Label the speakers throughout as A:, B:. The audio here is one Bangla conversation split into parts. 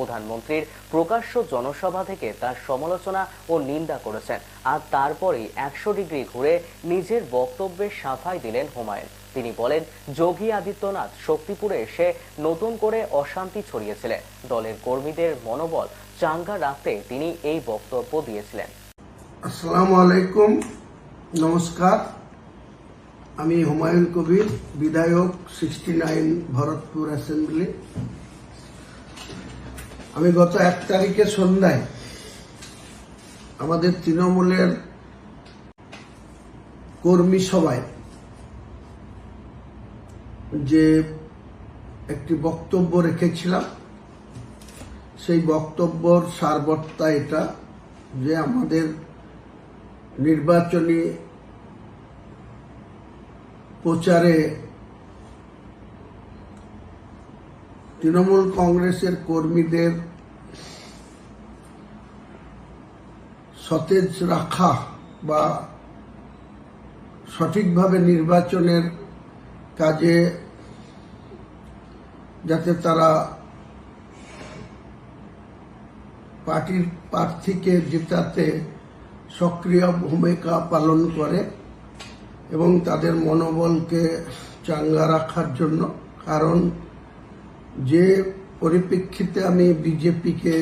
A: প্রধানমন্ত্রীর প্রকাশ্য জনসভা থেকে তার সমালোচনা ও নিন্দা করেছেন। আর তারপরেই একশো ডিগ্রি ঘুরে নিজের বক্তব্যের সাফাই দিলেন হুমায়ুন। তিনি বলেন, যোগী আদিত্যনাথ শক্তিপুরে এসে নতুন করে অশান্তি ছড়িয়েছিলেন। দলের কর্মীদের মনোবল চাঙ্গা রাখতে তিনি এই বক্তব্য দিয়েছিলেন।
B: আসসালামু আলাইকুম। নমস্কার। আমি হুমায়ুন কবির, বিধায়ক সিক্সটি নাইন ভরতপুর অ্যাসেম্বলি আমি গত এক তারিখে সন্ধ্যায় আমাদের তৃণমূলের কর্মী সভায় যে একটি বক্তব্য রেখেছিলাম, সেই বক্তব্যর সারবত্তা এটা যে আমাদের নির্বাচনী প্রচারে তৃণমূল কংগ্রেসের কর্মীদের সতেজ রাখা বা সঠিকভাবে নির্বাচনের কাজে যাতে তারা পার্টির প্রার্থীকে জেতাতে সক্রিয় ভূমিকা পালন করে এবং তাদের মনোবলকে চাঙ্গা রাখার জন্য। কারণ যে পরিপ্রেক্ষিতে আমি বিজেপিকে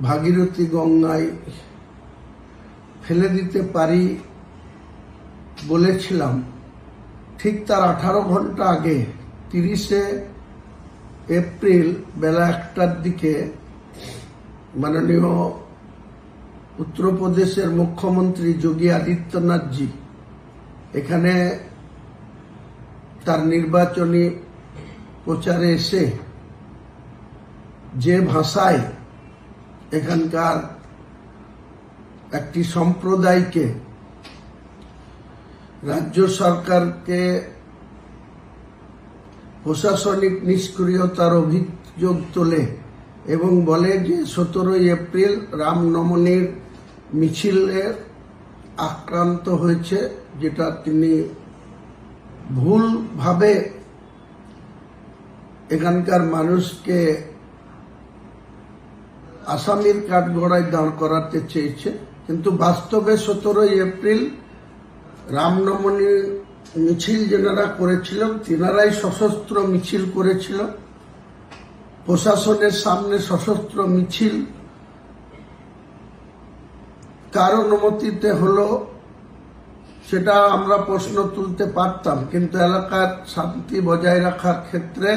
B: ভাগীরথী গঙ্গায় ফেলে দিতে পারি বলেছিলাম। ঠিক তার আঠারো ঘণ্টা আগে, তিরিশে এপ্রিল বেলা একটার দিকে মাননীয় উত্তরপ্রদেশের মুখ্যমন্ত্রী যোগী আদিত্যনাথজি এখানে তার নির্বাচনী প্রচারে এসে যে ভাষায় এখানকার একটি সম্প্রদায়কে, রাজ্য সরকারকে প্রশাসনিক নিষ্ক্রিয়তার অভিযোগ তোলে এবং বলে যে সতেরোই এপ্রিল রামনবমীর মিছিলে আক্রান্ত হয়েছে, যেটা তিনি ভুলভাবে এখানকার মানুষকে আসামির কাঠগড়ায় দাঁড় করাতে চেয়েছে। কিন্তু বাস্তবে সতেরোই এপ্রিল রামনবমী মিছিল যেনারা করেছিলেন, তেনারাই সশস্ত্র মিছিল করেছিল। প্রশাসনের সামনে সশস্ত্র মিছিল কার অনুমতিতে হলো সেটা আমরা প্রশ্ন তুলতে পারতাম, কিন্তু এলাকার শান্তি বজায় রাখার ক্ষেত্রে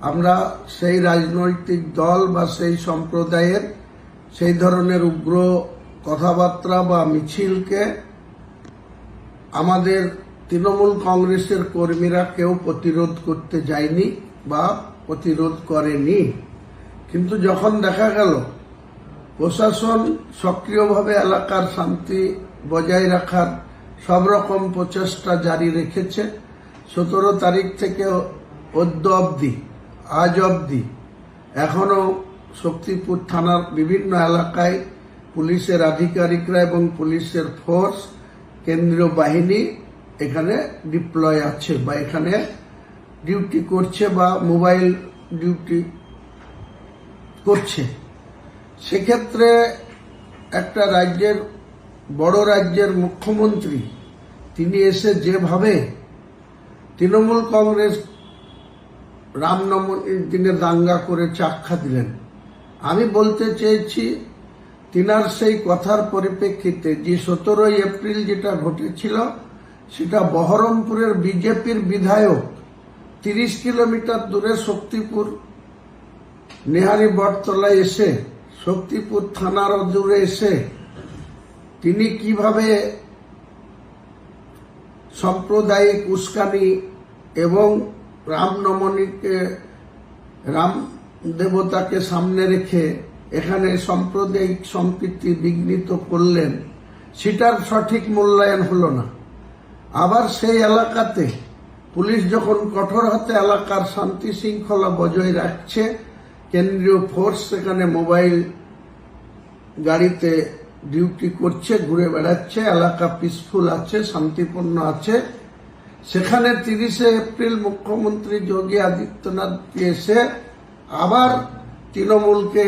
B: আমরা সেই রাজনৈতিক দল বা সেই সম্প্রদায়ের সেই ধরনের উগ্র কথাবার্তা বা মিছিলকে আমাদের তৃণমূল কংগ্রেসের কর্মীরা কেউ প্রতিরোধ করতে যায়নি বা প্রতিরোধ করেনি। কিন্তু যখন দেখা গেল, প্রশাসন সক্রিয়ভাবে এলাকার শান্তি বজায় রাখার সব রকম প্রচেষ্টা জারি রেখেছে, সতেরো তারিখ থেকে অদ্য অবধি। আজ অবধি এখনও শক্তিপুর থানার বিভিন্ন এলাকায় পুলিশের আধিকারিকরা এবং পুলিশের ফোর্স, কেন্দ্রীয় বাহিনী এখানে ডিপ্লয় আছে বা এখানে ডিউটি করছে বা মোবাইল ডিউটি করছে। সেক্ষেত্রে একটা রাজ্যের, বড় রাজ্যের মুখ্যমন্ত্রী, তিনি এসে যেভাবে তৃণমূল কংগ্রেস রামনবমীর দিনে দাঙ্গা করে চাক্ষা দিলেন। আমি বলতে চেয়েছি, তিনার সেই কথার পরিপ্রেক্ষিতে যে সতেরোই এপ্রিল যেটা ঘটেছিল, সেটা বহরমপুরের বিজেপির বিধায়ক, তিরিশ কিলোমিটার দূরে শক্তিপুর, নেহারি বটতলায় এসে, শক্তিপুর থানার দূরে এসে, তিনি কীভাবে সাম্প্রদায়িক উস্কানি এবং রামনবমীকে রাম দেবতাকে সামনে রেখে এখানে সাম্প্রদায়িক সম্প্রীতি বিঘ্নিত করলেন, সেটার সঠিক মূল্যায়ন হলো না। আবার সেই এলাকাতে পুলিশ যখন কঠোর হাতে এলাকার শান্তি শৃঙ্খলা বজায় রাখছে, কেন্দ্রীয় ফোর্স সেখানে মোবাইল গাড়িতে ডিউটি করছে, ঘুরে বেড়াচ্ছে, এলাকা পিসফুল আছে, শান্তিপূর্ণ আছে। সেখানে তিরিশে এপ্রিল মুখ্যমন্ত্রী যোগী আদিত্যনাথ এসে আবার তৃণমূলকে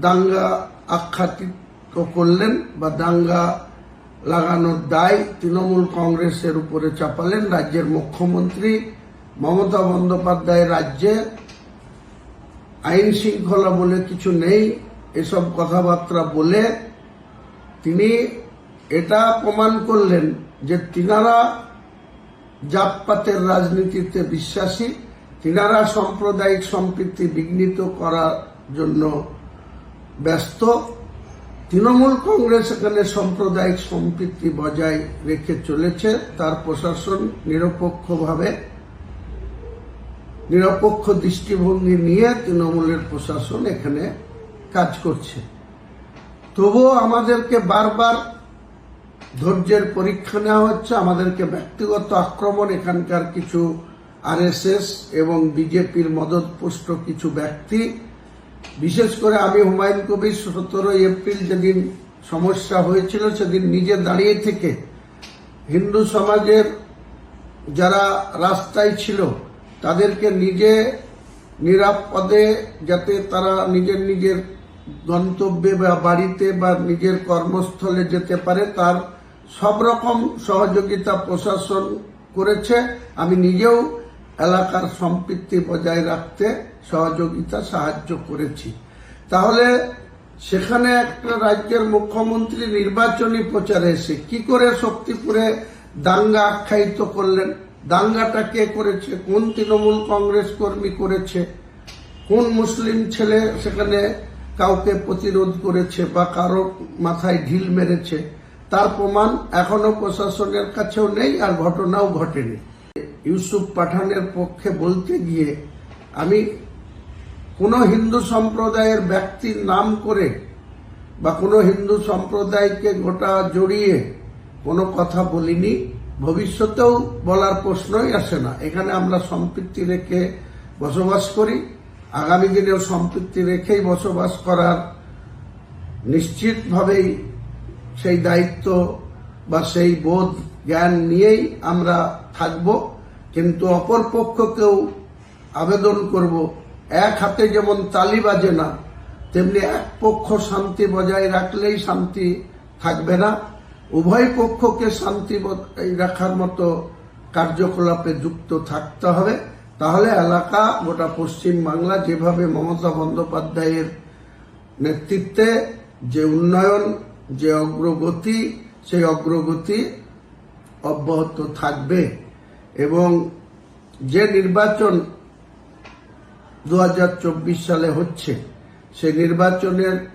B: দাঙ্গা আখ্যাতিত করলেন বা দাঙ্গা লাগানোর দায় তৃণমূল কংগ্রেসের উপরে চাপালেন রাজ্যের মুখ্যমন্ত্রী মমতা বন্দ্যোপাধ্যায় রাজ্যে। আইন শৃঙ্খলা বলে কিছু নেই, এসব কথাবার্তা বলে তিনি এটা প্রমাণ করলেন যে তিনারা জাতপাতের রাজনীতিতে বিশ্বাসী, তিনারা সাম্প্রদায়িক সম্প্রীতি বিঘ্নিত করার জন্য ব্যস্ত। তৃণমূল কংগ্রেস এখানে সাম্প্রদায়িক সম্প্রীতি বজায় রেখে চলেছে, তার প্রশাসন নিরপেক্ষভাবে, নিরপেক্ষ দৃষ্টিভঙ্গি নিয়ে তৃণমূলের প্রশাসন এখানে কাজ করছে। তবুও আমাদেরকে বারবার ধৈর্যের পরীক্ষা নেওয়া হচ্ছে। আমাদেরকে ব্যক্তিগত আক্রমণ, এখানকার কিছু আরএসএস এবং বিজেপির মদতপুষ্ট কিছু ব্যক্তি। বিশেষ করে আমি হুমায়ুন কবির সতেরোই এপ্রিল যেদিন সমস্যা হয়েছিল, সেদিন নিজে দাঁড়িয়ে থেকে হিন্দু সমাজের যারা রাস্তায় ছিল, তাদেরকে নিজে নিরাপদে যাতে তারা নিজের নিজের গন্তব্যে বা বাড়িতে বা নিজের কর্মস্থলে যেতে পারে, তার সব রকম সহযোগিতা প্রশাসন করেছে। আমি নিজেও এলাকার সম্পৃক্তি বজায় রাখতে সহযোগিতা সাহায্য করেছি। তাহলে সেখানে একটা রাজ্যের মুখ্যমন্ত্রী নির্বাচনী প্রচারে এসে কি করে শক্তিপুরে দাঙ্গা আখ্যায়িত করলেন? দাঙ্গাটা কে করেছে? কোন তৃণমূল কংগ্রেস কর্মী করেছে? কোন মুসলিম ছেলে সেখানে কাউকে প্রতিরোধ করেছে বা কারও মাথায় ঢিল মেরেছে? তার প্রমাণ এখনও প্রশাসনের কাছেও নেই আর ঘটনাও ঘটেনি। ইউসুফ পাঠানের পক্ষে বলতে গিয়ে আমি কোনো হিন্দু সম্প্রদায়ের ব্যক্তির নাম করে বা কোনো হিন্দু সম্প্রদায়কে গোটা জড়িয়ে কোনো কথা বলিনি। ভবিষ্যতেও বলার প্রশ্নই আসে না। এখানে আমরা সম্পৃক্তি রেখে বসবাস করি। আগামী দিনেও সম্পৃক্তি রেখেই বসবাস করার নিশ্চিতভাবেই সেই দায়িত্ব বা সেই বোধ জ্ঞান নিয়েই আমরা থাকব, কিন্তু অপর পক্ষকেও আবেদন করব, এক হাতে যেমন তালি বাজে না, তেমনি এক পক্ষ শান্তি বজায় রাখলেই শান্তি থাকবে না। উভয় পক্ষকে শান্তি রাখার মতো কার্যকলাপে যুক্ত থাকতে হবে। তাহলে এলাকা, গোটা পশ্চিম বাংলা যেভাবে মমতা বন্দ্যোপাধ্যায়ের নেতৃত্বে যে উন্নয়ন যে অগ্রগতি, সেই অগ্রগতি অব্যাহত থাকবে। এবং যে নির্বাচন দু হাজার চব্বিশ সালে হচ্ছে, সেই নির্বাচনের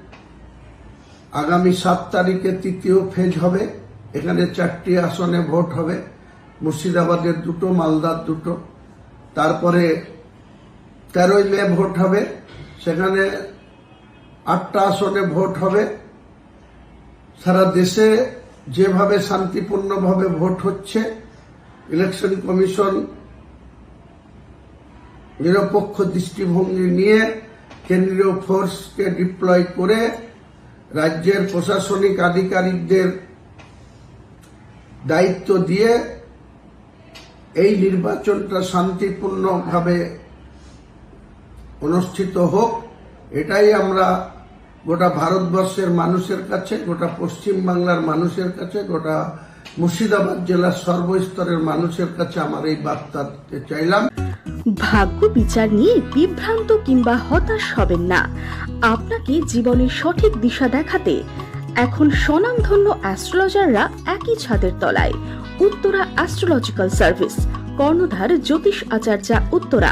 B: আগামী সাত তারিখে তৃতীয় ফেজ হবে। এখানে চারটি আসনে ভোট হবে। মুর্শিদাবাদের দুটো, মালদার দুটো। তারপরে তেরোই মে ভোট হবে। সেখানে আটটা আসনে ভোট হবে। সারা দেশে যেভাবে শান্তিপূর্ণভাবে ভোট হচ্ছে, ইলেকশন কমিশন নিরপেক্ষ দৃষ্টিভঙ্গি নিয়ে কেন্দ্রীয় ফোর্সকে ডিপ্লয় করে রাজ্যের প্রশাসনিক আধিকারিকদের দায়িত্ব দিয়ে এই নির্বাচনটা শান্তিপূর্ণভাবে অনুষ্ঠিত হোক, এটাই আমরা গোটা ভারতবর্ষের মানুষের কাছে, গোটা পশ্চিম বাংলার মানুষের কাছে, গোটা মুর্শিদাবাদ জেলার সর্বস্তরের মানুষের কাছে আমার এই বার্তা চাইলাম।
C: ভাগ্য বিচার নিয়ে বিভ্রান্ত কিংবা হতাশ হবেন না। আপনাকে জীবনের সঠিক দিশা দেখাতে এখন স্বনামধন্য অ্যাস্ট্রোলজাররা একই ছাদের তলায়। উত্তরা অ্যাস্ট্রোলজিক্যাল সার্ভিস, কর্ণধার জ্যোতিষ আচার্যা উত্তরা।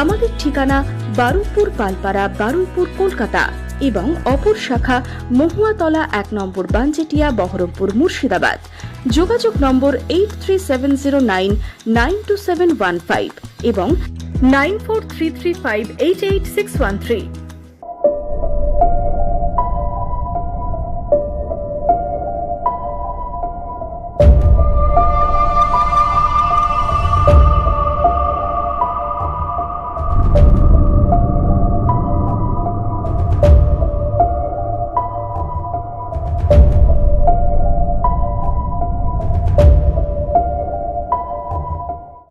C: আমাদের ঠিকানা বারুইপুর পালপাড়া, বারুইপুর কলকাতা এবং অপর শাখা মহুয়াতলা এক নম্বর বাঞ্জেটিয়া, বহরমপুর মুর্শিদাবাদ। যোগাযোগ নম্বর eight three seven zero nine nine two seven one five এবং nine four three three five eight eight six one three